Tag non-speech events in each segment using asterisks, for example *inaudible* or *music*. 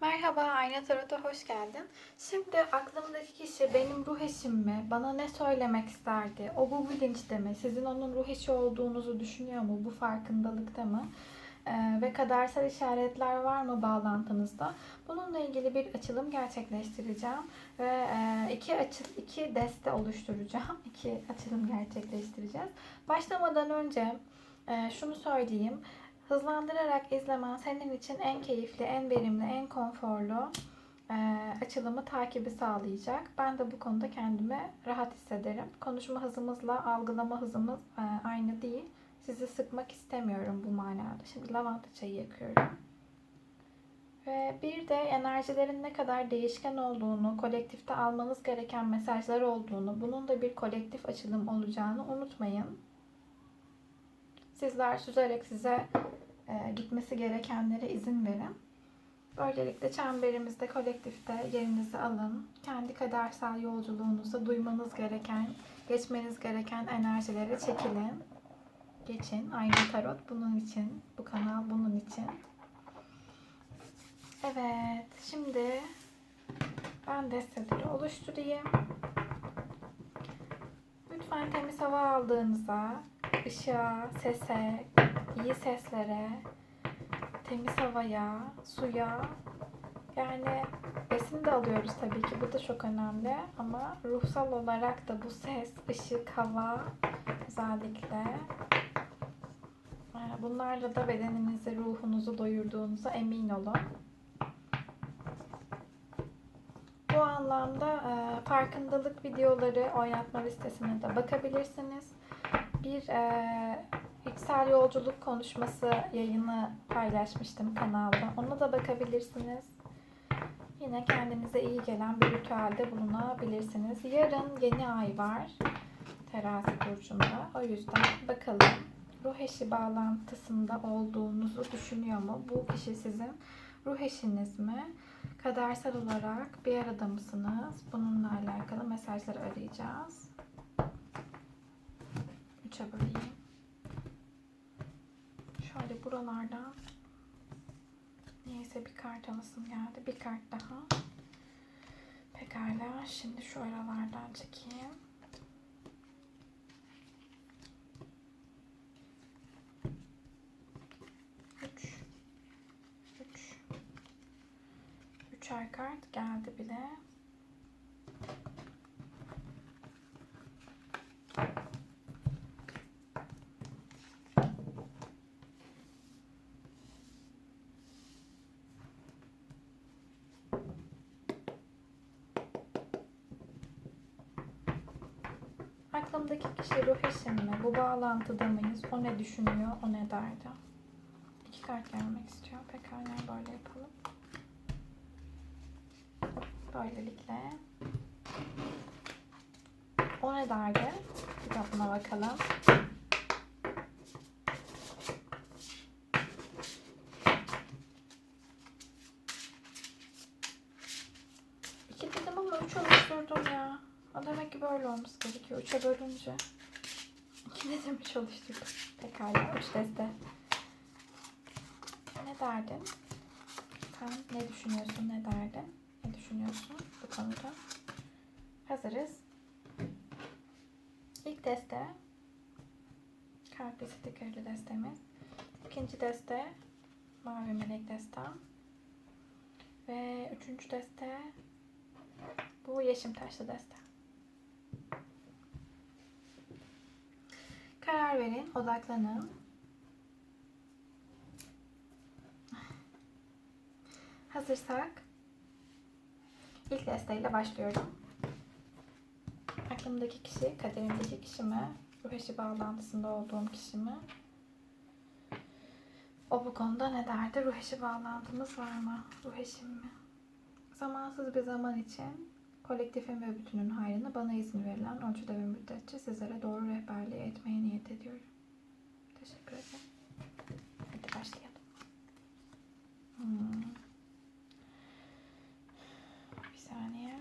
Merhaba, Ayna Tarot'a hoş geldin. Şimdi aklımdaki kişi benim ruh eşim mi? Bana ne söylemek isterdi? O bu bilinçte mi? Sizin onun ruh eşi olduğunuzu düşünüyor mu? Bu farkındalıkta mı? Ee, ve kadersel işaretler var mı bağlantınızda? Bununla ilgili bir açılım gerçekleştireceğim ve e, iki açı, iki deste oluşturacağım. *laughs* İki açılım gerçekleştireceğiz. Başlamadan önce e, şunu söyleyeyim. Hızlandırarak izlemen senin için en keyifli, en verimli, en konforlu e, açılımı takibi sağlayacak. Ben de bu konuda kendimi rahat hissederim. Konuşma hızımızla algılama hızımız e, aynı değil. Sizi sıkmak istemiyorum bu manada. Şimdi lavanta çayı yakıyorum. Ve bir de enerjilerin ne kadar değişken olduğunu, kolektifte almanız gereken mesajlar olduğunu, bunun da bir kolektif açılım olacağını unutmayın. Sizler süzerek size e, gitmesi gerekenlere izin verin. Böylelikle çemberimizde, kolektifte yerinizi alın. Kendi kadersel yolculuğunuzda duymanız gereken, geçmeniz gereken enerjilere çekilin. Geçin. Aynı Tarot bunun için. Bu kanal bunun için. Evet. Şimdi ben desteleri oluşturayım. Lütfen temiz hava aldığınıza, ışığa, sese, iyi seslere, temiz havaya, suya yani besin de alıyoruz tabii ki bu da çok önemli ama ruhsal olarak da bu ses, ışık, hava özellikle e, bunlarla da bedeninizi, ruhunuzu doyurduğunuza emin olun. Bu anlamda e, farkındalık videoları oynatma listesine de bakabilirsiniz. Bir e, içsel yolculuk konuşması yayını paylaşmıştım kanalda. Ona da bakabilirsiniz. Yine kendinize iyi gelen bir ritüelde bulunabilirsiniz. Yarın yeni ay var. Terazi burcunda. O yüzden bakalım ruh eşi bağlantısında olduğunuzu düşünüyor mu? Bu kişi sizin ruh eşiniz mi? Kadersel olarak bir arada mısınız? Bununla alakalı mesajları arayacağız. Üçe böleyim. Şöyle buralardan niyeyse bir kart alasım geldi. Bir kart daha. Pekala. Şimdi şu aralardan çekeyim. Üç. Üç. Üçer kart geldi bile. Aklımdaki kişi ruh eşim mi? Bu bağlantıda mıyız? O ne düşünüyor? O ne derdi? İki kart gelmek istiyor. Pekala böyle yapalım. Böylelikle. O ne derdi? Buna bakalım. İki dedim ama üç oluşturdum ya. O demek ki böyle olması gerekiyor. Üçe bölünce. İki dedim üç oluşturdum. Pekala. Üç deste. Ne derdin? Sen ne düşünüyorsun? Ne derdin? Ne düşünüyorsun bu konuda? Hazırız. İlk deste kalpli stikerli destemiz. İkinci deste mavi melek destem. Ve üçüncü deste bu yeşim taşlı deste. Karar verin, odaklanın. Hazırsak ilk desteğiyle başlıyorum. Aklımdaki kişi, kaderimdeki kişi mi? Ruh eşi bağlantısında olduğum kişi mi? O bu konuda ne derdi? Ruh eşi bağlantımız var mı? Ruh eşim mi? Zamansız bir zaman için kolektifin ve bütünün hayrına bana izin verilen ölçüde ve müddetçe sizlere doğru rehberliği etmeye niyet ediyorum. Teşekkür ederim. Hadi başlayalım. Hmm. Bir saniye.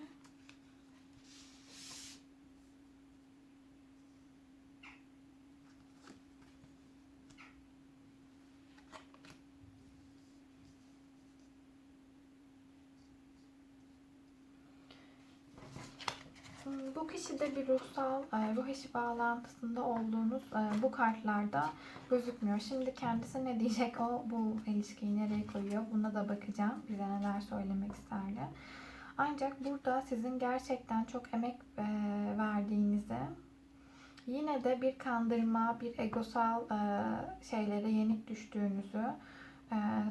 Bu kişide bir ruhsal, e, ruh eşi bağlantısında olduğunuz e, bu kartlarda gözükmüyor. Şimdi kendisi ne diyecek o bu ilişkiyi nereye koyuyor buna da bakacağım. Bize neler söylemek isterdi. Ancak burada sizin gerçekten çok emek e, verdiğinizi yine de bir kandırma, bir egosal şeylere yenik düştüğünüzü,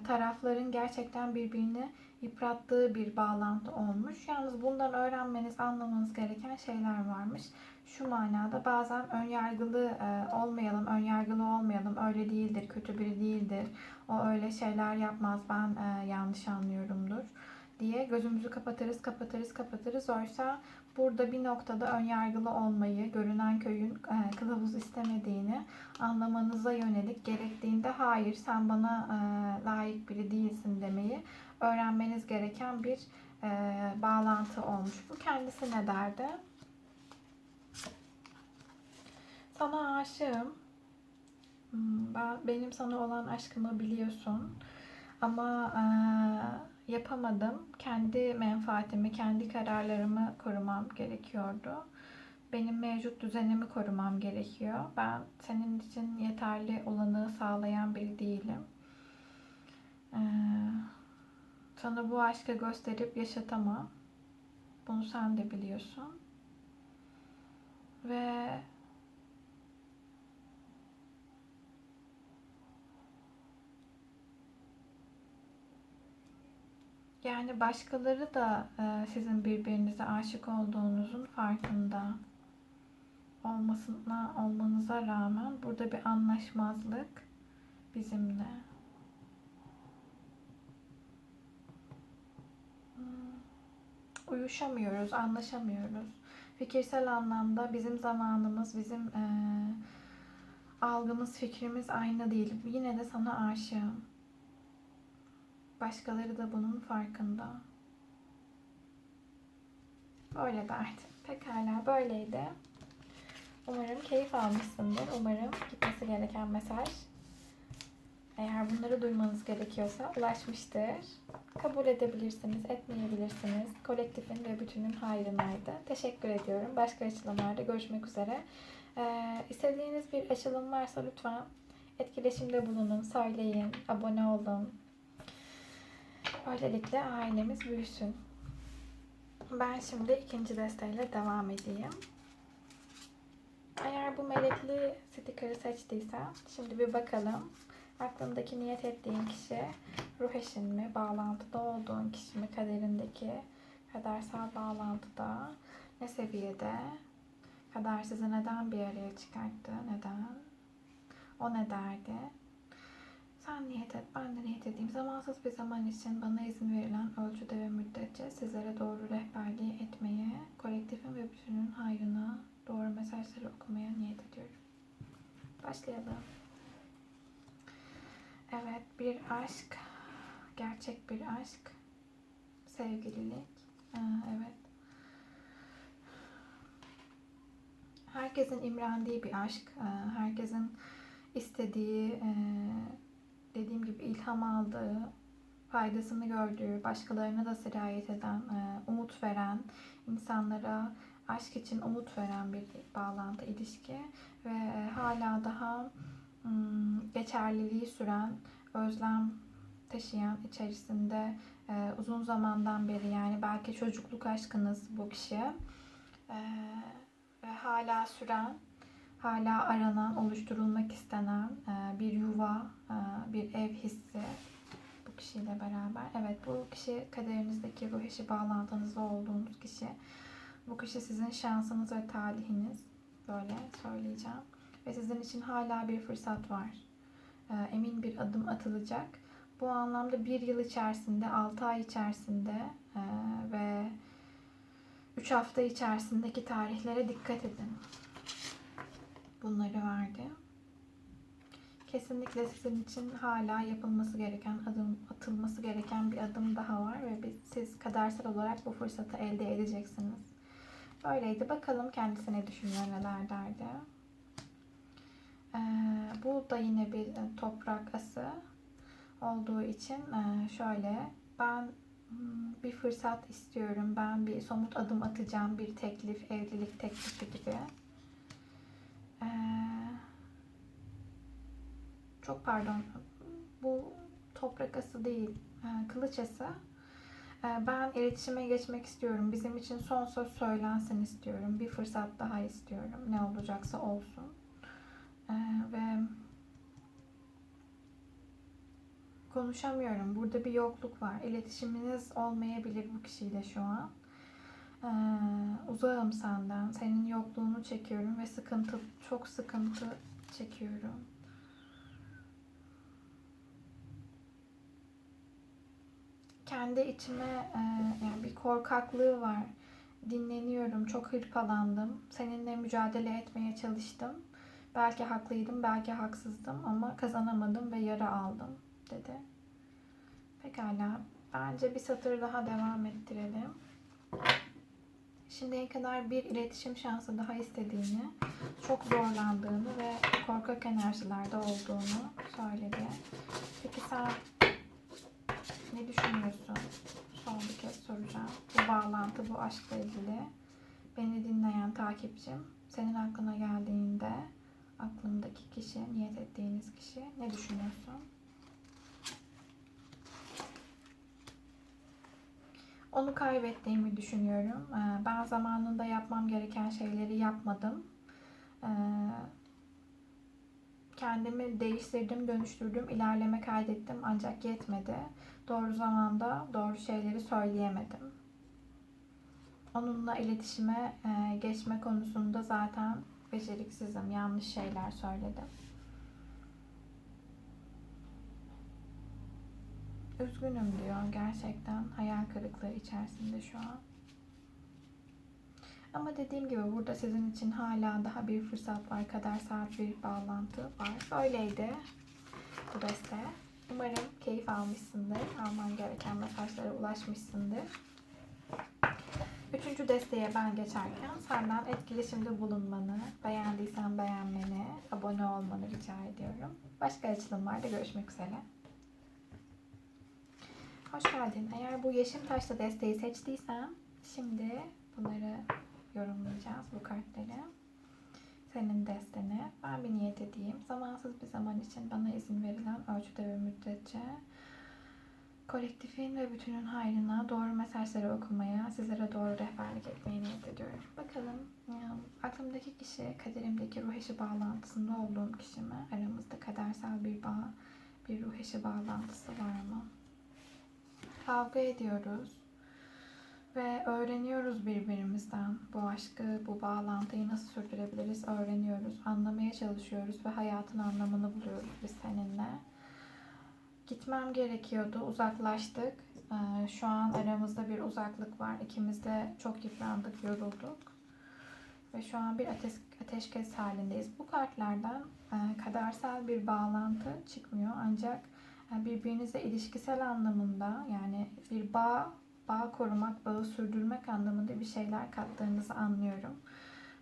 tarafların gerçekten birbirini yıprattığı bir bağlantı olmuş. Yalnız bundan öğrenmeniz, anlamanız gereken şeyler varmış. Şu manada bazen ön yargılı e, olmayalım, ön yargılı olmayalım. Öyle değildir, kötü biri değildir. O öyle şeyler yapmaz, ben e, yanlış anlıyorumdur diye gözümüzü kapatırız, kapatırız, kapatırız. Oysa burada bir noktada ön yargılı olmayı, görünen köyün e, kılavuz istemediğini anlamanıza yönelik gerektiğinde hayır sen bana e, layık biri değilsin demeyi öğrenmeniz gereken bir e, bağlantı olmuş. Bu kendisi ne derdi? Sana aşığım. Hmm, Ben, benim sana olan aşkımı biliyorsun. Ama e, yapamadım. Kendi menfaatimi, kendi kararlarımı korumam gerekiyordu. Benim mevcut düzenimi korumam gerekiyor. Ben senin için yeterli olanı sağlayan biri değilim. Ee, sana bu aşkı gösterip yaşatamam. Bunu sen de biliyorsun. Ve yani başkaları da e, sizin birbirinize aşık olduğunuzun farkında olmasına olmanıza rağmen burada bir anlaşmazlık bizimle. Hmm. Uyuşamıyoruz, anlaşamıyoruz. Fikirsel anlamda bizim zamanımız, bizim e, algımız, fikrimiz aynı değil. Yine de sana aşığım. Başkaları da bunun farkında. Böyle derdi. Pekala böyleydi. Umarım keyif almışsındır. Umarım gitmesi gereken mesaj eğer bunları duymanız gerekiyorsa ulaşmıştır. Kabul edebilirsiniz, etmeyebilirsiniz. Kolektifin ve bütünün hayrınaydı. Teşekkür ediyorum. Başka açılımlarda görüşmek üzere. Ee, istediğiniz bir açılım varsa lütfen etkileşimde bulunun, söyleyin, abone olun. Böylelikle ailemiz büyüsün. Ben şimdi ikinci desteğiyle devam edeyim. Eğer bu melekli sticker'ı seçtiysen şimdi bir bakalım. Aklındaki niyet ettiğin kişi ruh eşin mi, bağlantıda olduğun kişi mi, kaderindeki kadersel bağlantıda ne seviyede, kader sizi neden bir araya çıkarttı, neden, o ne derdi, sen niyet et, ben de niyet edeyim. Zamansız bir zaman için bana izin verilen ölçüde ve müddetçe sizlere doğru rehberliği etmeye, kolektifin ve bütünün hayrına doğru mesajları okumaya niyet ediyorum. Başlayalım. Evet, bir aşk, gerçek bir aşk, sevgililik, Ee, evet. Herkesin imrendiği bir aşk, ee, herkesin istediği, ee, dediğim gibi ilham aldığı, faydasını gördüğü, başkalarına da sirayet eden, ee, umut veren, insanlara aşk için umut veren bir bağlantı, ilişki ve e, hala daha geçerliliği süren, özlem taşıyan içerisinde e, uzun zamandan beri yani belki çocukluk aşkınız bu kişi e, ve hala süren, hala aranan, oluşturulmak istenen bir yuva, bir ev hissi bu kişiyle beraber. Evet bu kişi kaderinizdeki ruh eşi bağlantınızda olduğunuz kişi. Bu kişi sizin şansınız ve talihiniz. Böyle söyleyeceğim. Ve sizin için hala bir fırsat var. Ee, emin bir adım atılacak. Bu anlamda bir yıl içerisinde, 6 ay içerisinde e, ve 3 hafta içerisindeki tarihlere dikkat edin. Bunları verdi. Kesinlikle sizin için hala yapılması gereken adım, atılması gereken bir adım daha var ve siz kadersel olarak bu fırsatı elde edeceksiniz. Böyleydi. Bakalım kendisi ne düşünüyor, neler derdi. Ee, bu da yine bir e, toprak ası olduğu için e, şöyle ben Hmm, Bir fırsat istiyorum. Ben bir somut adım atacağım. Bir teklif, evlilik teklifi gibi. Ee, çok pardon. Bu toprak ası değil. ee, Kılıç ası. Ee, Ben iletişime geçmek istiyorum. Bizim için son söz söylensin istiyorum. Bir fırsat daha istiyorum. Ne olacaksa olsun. Ee, Ve konuşamıyorum. Burada bir yokluk var. İletişiminiz olmayabilir bu kişiyle şu an. Ee, uzağım senden. Senin yokluğunu çekiyorum ve sıkıntı, çok sıkıntı çekiyorum. Kendi içime e, yani bir korkaklığı var. Dinleniyorum, çok hırpalandım. Seninle mücadele etmeye çalıştım. Belki haklıydım, belki haksızdım ama kazanamadım ve yara aldım dedi. Pekala. Bence bir satır daha devam ettirelim. Şimdiye kadar bir iletişim şansı daha istediğini, çok zorlandığını ve korkak enerjilerde olduğunu söyledi. Peki sen ne düşünüyorsun? Son bir kez soracağım. Bu bağlantı, bu aşkla ilgili. Beni dinleyen takipçim, senin aklına geldiğinde aklımdaki kişi, niyet ettiğiniz kişi ne düşünüyorsun? Onu kaybettiğimi düşünüyorum. Ee, Ben zamanında yapmam gereken şeyleri yapmadım. Ee, Kendimi değiştirdim, dönüştürdüm, ilerleme kaydettim ancak yetmedi. Doğru zamanda doğru şeyleri söyleyemedim. Onunla iletişime e, geçme konusunda zaten beceriksizim, yanlış şeyler söyledim. Üzgünüm diyor gerçekten hayal kırıklığı içerisinde şu an. Ama dediğim gibi burada sizin için hala daha bir fırsat var, kadersel bir bağlantı var. Böyleydi bu deste. Umarım keyif almışsındır, alman gereken mesajlara ulaşmışsındır. Üçüncü desteğe ben geçerken senden etkileşimde bulunmanı, beğendiysen beğenmeni, abone olmanı rica ediyorum. Başka açılımlarda görüşmek üzere. Hoş geldin. Eğer bu yeşim taşlı desteği seçtiysen şimdi bunları yorumlayacağız bu kartları. Senin desteni. Ben bir niyet edeyim. Zamansız bir zaman için bana izin verilen ölçüde ve müddetçe kolektifin ve bütünün hayrına doğru mesajları okumaya, sizlere doğru rehberlik etmeye niyet ediyorum. Bakalım ya, aklımdaki kişi, kaderimdeki ruh eşi bağlantısında olduğum kişi mi? Aramızda kadersel bir bağ, bir ruh eşi bağlantısı var mı? Kavga ediyoruz ve öğreniyoruz birbirimizden. Bu aşkı, bu bağlantıyı nasıl sürdürebiliriz öğreniyoruz, anlamaya çalışıyoruz ve hayatın anlamını buluyoruz biz seninle. Gitmem gerekiyordu, uzaklaştık. Ee, Şu an aramızda bir uzaklık var. İkimiz de çok yıprandık, yorulduk. Ve şu an bir ateş, ateşkes halindeyiz. Bu kartlardan e, kadersel bir bağlantı çıkmıyor. Ancak e, birbirinize ilişkisel anlamında yani bir bağ bağ korumak, bağı sürdürmek anlamında bir şeyler kattığınızı anlıyorum.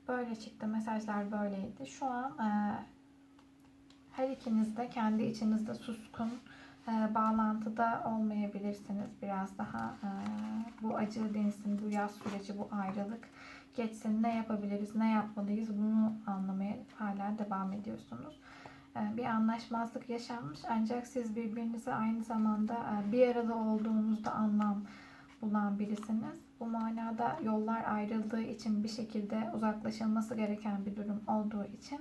Böyle çıktı. Mesajlar böyleydi. Şu an e, her ikiniz de kendi içinizde suskun e, bağlantıda olmayabilirsiniz. Biraz daha e, bu acı dinsin, bu yaz süreci, bu ayrılık geçsin. Ne yapabiliriz, ne yapmalıyız bunu anlamaya hala devam ediyorsunuz. E, bir anlaşmazlık yaşanmış ancak siz birbirinize aynı zamanda e, bir arada olduğunuzda anlam bulan birisiniz. Bu manada yollar ayrıldığı için bir şekilde uzaklaşılması gereken bir durum olduğu için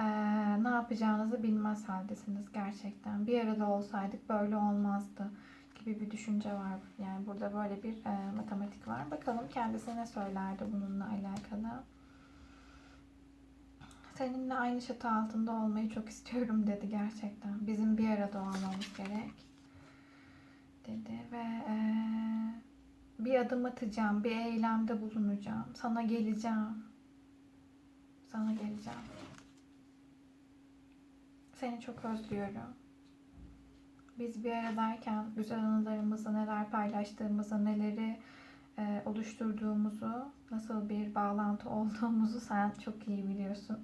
eee, ne yapacağınızı bilmez haldesiniz gerçekten. Bir arada olsaydık böyle olmazdı gibi bir düşünce var. Yani burada böyle bir eee, matematik var. Bakalım kendisi ne söylerdi bununla alakalı. Seninle aynı çatı altında olmayı çok istiyorum dedi gerçekten. Bizim bir arada olmamız gerek dedi ve eee, bir adım atacağım, bir eylemde bulunacağım. Sana geleceğim. Sana geleceğim. Seni çok özlüyorum. Biz bir aradayken güzel anılarımızı, neler paylaştığımızı, neleri e, oluşturduğumuzu, nasıl bir bağlantı olduğumuzu sen çok iyi biliyorsun.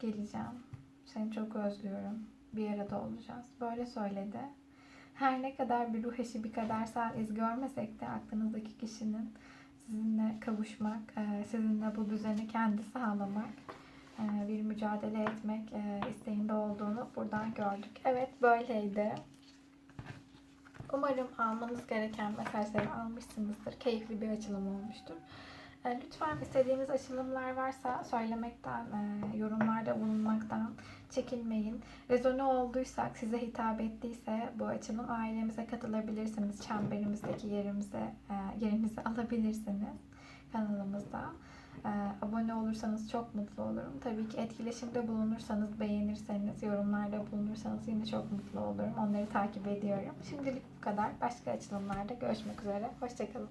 Geleceğim. Seni çok özlüyorum. Bir arada olacağız. Böyle söyledi. Her ne kadar bir ruh eşi bir kadersel iz görmesek de aklınızdaki kişinin sizinle kavuşmak, e, sizinle bu düzeni kendi sağlamak, e, bir mücadele etmek e, isteğinde olduğunu buradan gördük. Evet böyleydi. Umarım almanız gereken mesajları almışsınızdır. Keyifli bir açılım olmuştur. E, Lütfen istediğiniz açılımlar varsa söylemekten, e, yorumlarda bulunmaktan çekinmeyin. Rezone olduysak, size hitap ettiyse bu açılım ailemize katılabilirsiniz. Çemberimizdeki yerimize, e, yerinizi *laughs* alabilirsiniz kanalımızda. E, Abone olursanız çok mutlu olurum. Tabii ki etkileşimde bulunursanız, beğenirseniz, yorumlarda bulunursanız yine çok mutlu olurum. Onları takip ediyorum. Şimdilik bu kadar. Başka açılımlarda görüşmek üzere. Hoşçakalın.